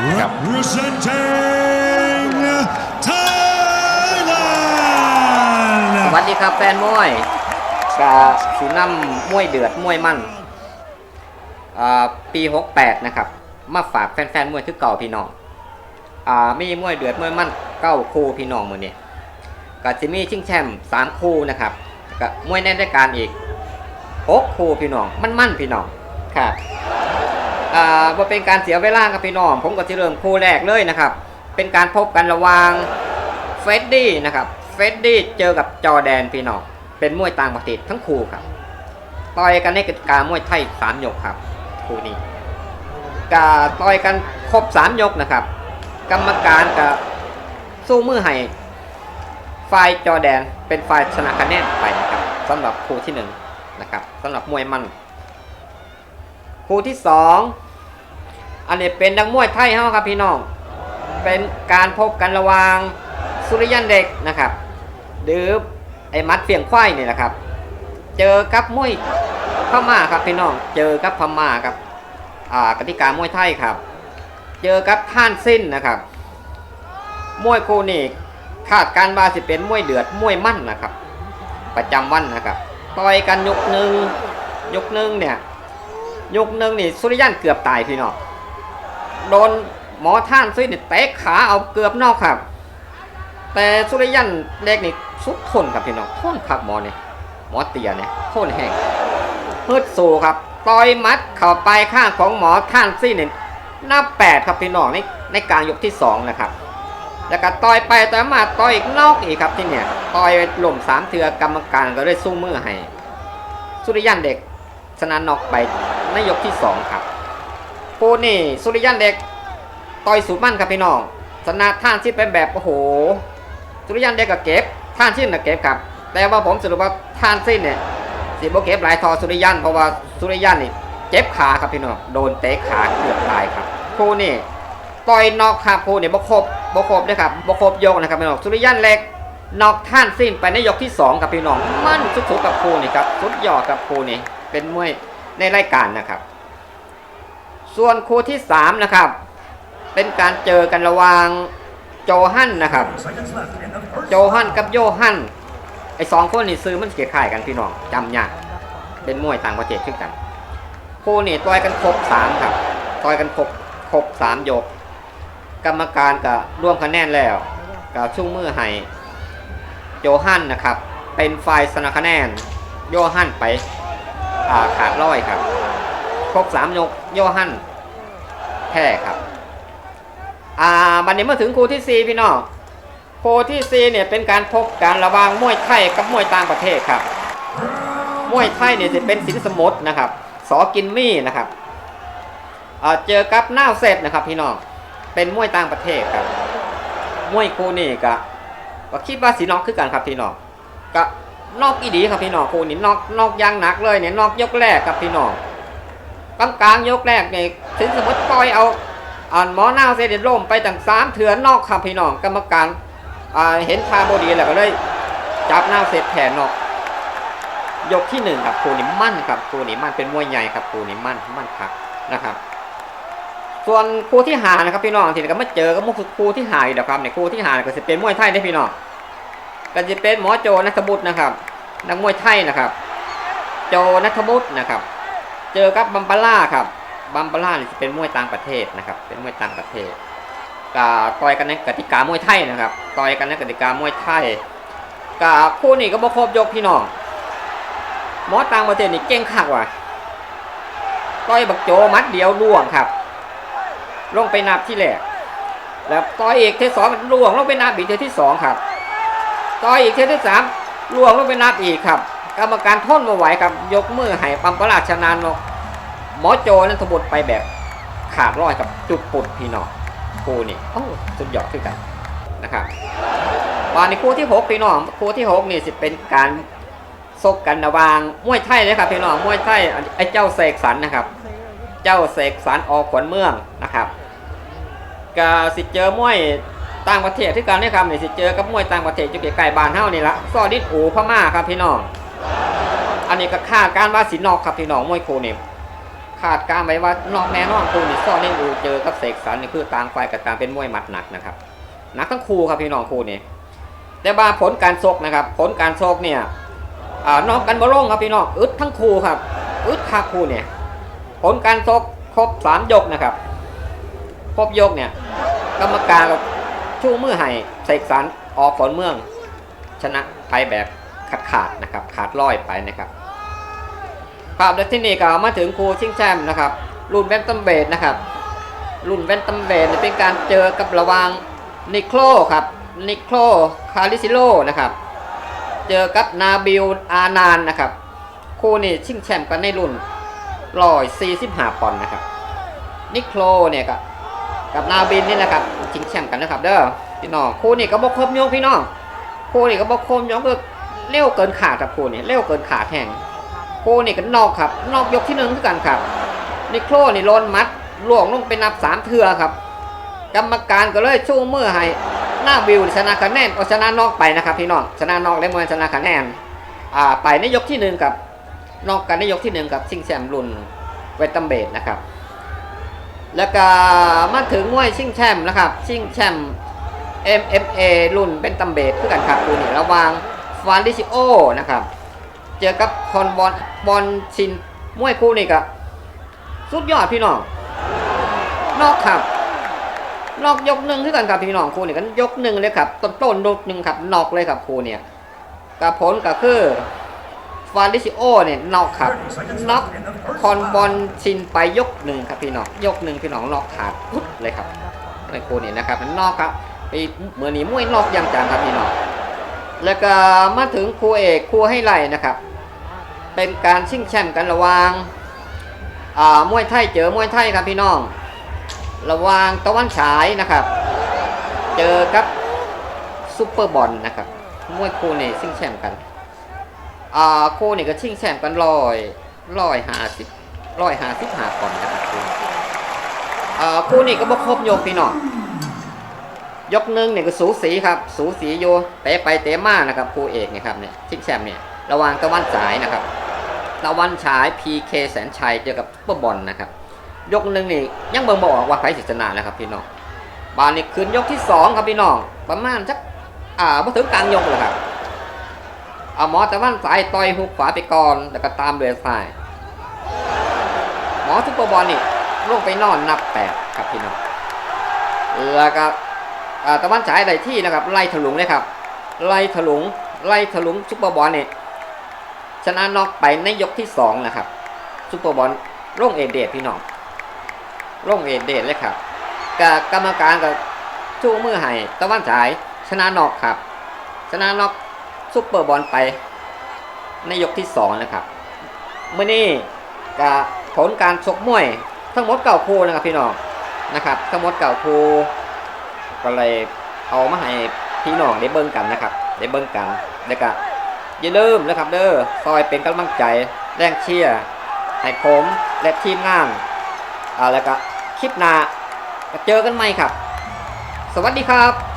ครับ representing ส Thailand. วัสดีครับแฟนมวยกาสีน้ำมวยเดือดมวยมั่นอ่าปี 68 นะครับ มาฝากแฟนๆมวยคือเก่าพี่น้องอ่ามีมวยเดือดมวยมั่นเก้าคู่พี่น้องมือนี้ก็จะมีชิงแชมป์สามคู่นะครับก็มวยในรายการอีกหกคู่พี่น้องมันมั่นพี่น้องครับ อ่าบ่เป็นการเสียเวลากับพี่น้อง ผมก็จะเริ่มคู่แรกเลยนะครับ เป็นการพบกันระหว่างเฟดดี้นะครับ เฟดดี้เจอกับจอแดนพี่น้อง เป็นมวยต่างประเทศทั้งคู่ครับ ต่อยกันในกติกามวยไทยสามยกครับ คู่นี้กาต่อยกันครบสามยกนะครับ กรรมการกับสู้มือให้ฝ่ายจอแดนเป็นฝ่ายชนะคะแนนไปนะครับสำหรับคู่ที่หนึ่งนะครับสำหรับมวยมัน คู่ที่สองอันนี้เป็นนักมวยไทยเฮาครับพี่น้อง เป็นการพบกันระหว่างสุริยันเด็กนะครับหรือไอ้มัดเฟียงควายนี่แหละครับ เจอกับมวยพม่าครับพี่น้อง เจอกับพม่าครับ อ่ากติกามวยไทยครับ เจอกับท่านสิ้นนะครับ มวยคู่นี้คาดการณ์ว่าสิเป็นมวยเดือดมวยมั่นนะครับ ประจำวันนะครับ ต่อยกันยกหนึ่งยกหนึ่งเนี่ย ยกหนึ่งนี่สุริยันเกือบตายพี่น้องโดนหมอท่านซุยนี่เตะขาเอาเกือบนอกครับ แต่สุริยันเล็กนี่สุดทนครับพี่น้องทนครับหมอเนี่ยหมอเตียเนี่ยทนแห้งฮึดสู้ครับต่อยมัดเข้าไปข้างของหมอท่านซุยเนี่ยนับแปดครับพี่น้องในในกลางยกที่สองนะครับแล้วก็ต่อยไปต่อยมาต่อยอีกนอกอีกครับที่เนี่ยต่อยหล่มสามเถือกรรมการก็เลยสู้มือให้สุริยันเด็กชนะนอกไป ในยกที่สองครับปูนี่สุริยันเด็กต่อยสูตรมั่นครับพี่น้องชนะท่านที่เป็นแบบโอ้โห สุริยันเด็กก็เก็บท่านชิ้นนะเก็บครับ แต่ว่าผมสรุปว่าท่านสิ้นเนี่ยสิบเก็บหลายทอสุริยันเพราะว่าสุริยันนี่เจ็บขาครับพี่น้องโดนเตะขาเกือบตายครับปูนี่ต่อยนอกครับปูนี่บกครบบกครบด้วยครับบกครบยกนะครับพี่น้องสุริยันเล็กนอกท่านสิ้นไปในยกที่สองครับพี่น้องมั่นสุดๆกับปูนี่ครับสุดยอดกับปูนี่เป็นมวย ในรายการนะครับ ส่วนคู่ที่3นะครับ เป็นการเจอกันระหว่างโจฮันนะครับ โจฮันกับโยฮันไอสองคนนี่ซื้อมันเกียข่ายกันพี่น้องจำยากเป็นมวยต่างประเทศขึ้นกันคู่นี่ต่อยกันครบ3ครับต่อยกันครบครบ3ยก กรรมการก็ร่วมคะแนนแล้วก็ชุ่งมือให้โจฮันนะครับ เป็นฝ่ายสนะคะแนนโยฮันไป อ่าขาดร้อยครับครบสามยกโยฮันแพ้ครับ อ่าบันนี้มาถึงคู่ที่สี่พี่น้องคู่ที่สี่เนี่ยเป็นการพบกันระหว่างมวยไทยกับมวยต่างประเทศครับมวยไทยเนี่ยจะเป็นสินสมุทรนะครับสอกินมี่นะครับอ่าเจอกับน้าวเซตนะครับพี่น้องเป็นมวยต่างประเทศครับมวยคู่นี้ก็คิดว่าสีน้อกคือกันครับพี่น้องก็ นอกอีดีครับพี่น้องคู่นี้นอกนอกอยางหนักเลยเนี่ยนอกยกแรกครับพี่น้องกลางกลางยกแรกเนี่ยถึงสมมติต่อยเอาอ่านหมอหน้าเซเดนล่มไปตั้งสามเถือนนอกครับพี่น้องกรรมการอ่าเห็นทาบดีแล้วก็เลยจับหน้าเซตแผนนอก ยกที่หนึ่งครับครูนี่มั่นครับครูนี่มั่นเป็นมวยใหญ่ครับครูนี่มั่นมั่นครับนะครับ ส่วนครูที่หานะครับพี่น้องที่ก็มาเจอก็มุกครูที่หาอีกแล้วครับเนี่ยครูที่หาก็จะเป็นมวยไทยได้พี่น้อง ก็จะเป็นหมอโจนัทบุตรนะครับ นักมวยไทยนะครับ โจนัทบุตรนะครับ เจอกับบัมบาร่าครับบัมบาร่าจะเป็นมวยต่างประเทศนะครับ เป็นมวยต่างประเทศก็ต่อยกันในกติกามวยไทยนะครับต่อยกันในกติกามวยไทยกับคู่นี้ก็บ่ครบยกพี่น้องหมอต่างประเทศนี่เก่งคักว่ะต่อยบักโจมัดเดียวล่วงครับลงไปนับที่แรกแล้วต่อยเอกเทสสองล่วงลงไปนับอีกเทที่สองครับ ต่ออีกเทที่สามล่วงลงไปนับอีกครับ กรรมการทนมาไหวครับยกมือให้ปัมปราชนานนกหมอโจนั้นทบทไปแบบขาดร้อยกับจุดปุดพี่น้องคู่นี่โอ้สุดยอดขึ้นกันนะครับวันนี้คู่ที่หกพี่น้องคู่ที่หกนี่สิเป็นการซกกันระว่างมวยไทยเลยครับพี่น้องมวยไทยไอ้เจ้าเสกสรรนะครับ เจ้าเสกสรรออกขวัญเมืองนะครับก็สิเจอมวย ต่างประเทศที่การนี่ครับนี่สิเจอกับมวยต่างประเทศอยู่ใกล้ๆบ้านเฮานี่ละซอดิดอูพม่าครับพี่น้อง อันนี้ก็คาดการว่าสินอกครับพี่น้องมวยโคนี่ขาดการไว้ว่านอกแน่นอนคูนี่ซอนเล่นอูเจอกับเสกสรรนี่คือต่างฝ่ายกับต่างเป็นมวยหมัดหนักนะครับหนักทั้งคู่ครับพี่น้องคู่นี้แต่ว่าผลการชกนะครับ ผลการชกเนี่ยอ่านอกกันบ่ลงครับพี่น้องอึดทั้งคู่ครับอึดคักคู่เนี่ยผลการชกครบสามยกนะครับ ครบยกเนี่ย กรรมการกับ ชูมือให้เสกสรรออกผลเมือง ชนะไปแบบขาดขาดๆนะครับ ขาดร้อยไปนะครับครับและที่นี่ก็มาถึงครูชิงแชมป์นะครับ รุ่นแวนตัมเบดนะครับ รุ่นแวนตัมเบดเป็นการเจอกับระวางนิโคลครับนิโคลคาริซิโลนะครับ เจอกับนาบิลอานานนะครับ คู่นี้ชิงแชมป์กันในรุ่นร้อยสี่สิบห้าปอนด์นะครับนิโคลเนี่ยกับกับนาบิลนี่นะครับ ชิงแชมป์กันนะครับเด้อพี่น้องคู่นี้ก็บอกครบยกพี่น้องคู่นี่ก็บอกคมยกก็เร็วเกินขาดครับคู่นี่เร็วเกินขาดแห่งคู่นี่ก็นอกครับ นอกยกที่หนึ่งคือกันครับนิโคลนี่โลนมัดล่วงลงไปนับสามเทือครับ กรรมการก็เลยชู้มือให้หน้าวิวชนะคะแนนเอาชนะนอกไปนะครับพี่น้องชนะนอกได้มวยชนะคะแนนอ่าไปในยกที่หนึ่งกับนอกกันในยกที่หนึ่งกับชิงแชมป์รุ่นเวทตัมเบดนะครับ แล้วก็มาถึงมวยชิงแชมป์นะครับชิงแชมป์ MMA รุ่นเป็นตัมเบดคือกันครับคู่นี้ระหว่างฟานดิซิโอนะครับเจอกับคอนบอลบอลชินมวยคู่นี้ก็สุดยอดพี่น้องนอกครับนอกยกหนึ่งคือกันครับพี่น้องคู่นี้กันยกหนึ่งเลยครับต้นต้นยกหนึ่งครับนอกเลยครับคู่เนี่ยกับผลก็คือ ฟานดิซิโอเนี่ยนอกครับน็อกคอนบอลชินไปยกหนึ่งครับพี่น้องยกหนึ่งพี่น้องนอกขาดพุดเลยครับในคู่นี้นะครับมันนอกครับไปเมื่อนี้มวยนอกอย่างจังครับพี่น้องแล้วก็มาถึงครูเอกครูให้ไล่นะครับ เป็นการชิงแชมป์กันระหว่างอ่ามวยไทยเจอมวยไทยครับพี่น้อง ระหว่างตะวันฉายนะครับ เจอกับซุปเปอร์บอลนะครับมวยคู่นี่ชิงแชมป์กัน อ่าคู่นี่ก็ชิงแชมป์กันร้อยร้อยห้าสิบร้อยห้าสิบห้าปอนด์นะครับอ่าคู่นี่ก็บ่ครบยกพี่น้องยกหนึ่งเนี่ยก็สูสีครับ สูสีโยเตะไปเตะมานะครับคู่เอกเนะครับเนี่ยชิงแชมป์เนี่ยระว่างตะวันฉายนะครับตะวันฉาย PK แสนชัยเจอกับซุปเปอร์บอลนะครับ ยกหนึ่งนี่ยังเบิ่งบอกว่าใครสิชนะนะครับพี่น้องบานนี่คืนยกที่สองครับพี่น้องประมาณสักอ่าพอถึงกลางยกเลยครับ เอาหมอตะวันสายต่อยหุกขวาไปก่อน แล้วก็ตามด้วยซ้าย หมอซุปเปอร์บอลนี่ลงไปนอนนับแปดครับพี่น้องแล้วก็ตะวันฉายได้ที่นะครับ ไล่ถลุงเลยครับ ไล่ถลุง ไล่ถลุงซุปเปอร์บอลเนี่ยชนะน็อกไปในยกที่สองนะครับซุปเปอร์บอลลงเอเดดพี่น้องลงเอเดดเลยครับกับกรรมการกับชูมือให้ตะวันฉายชนะน็อกครับ ชนะน็อก ซุปเปอร์บอลไป ในยกที่สองนะครับเมื่อนี้กับผลการชกมวย ทั้งหมดเก่าคูนะครับพี่น้องนะครับ ทั้งหมดเก่าคูก็เลยเอามาให้พี่น้องได้เบิ่งกันนะครับได้เบิ่งกันแล้วก็อย่าลืมนะครับเด้อซอยเป็นกำลังใจแรงเชียร์ให้ผมและทีมงานอ่าแล้วก็คลิปหน้าเจอกันใหม่ครับ สวัสดีครับ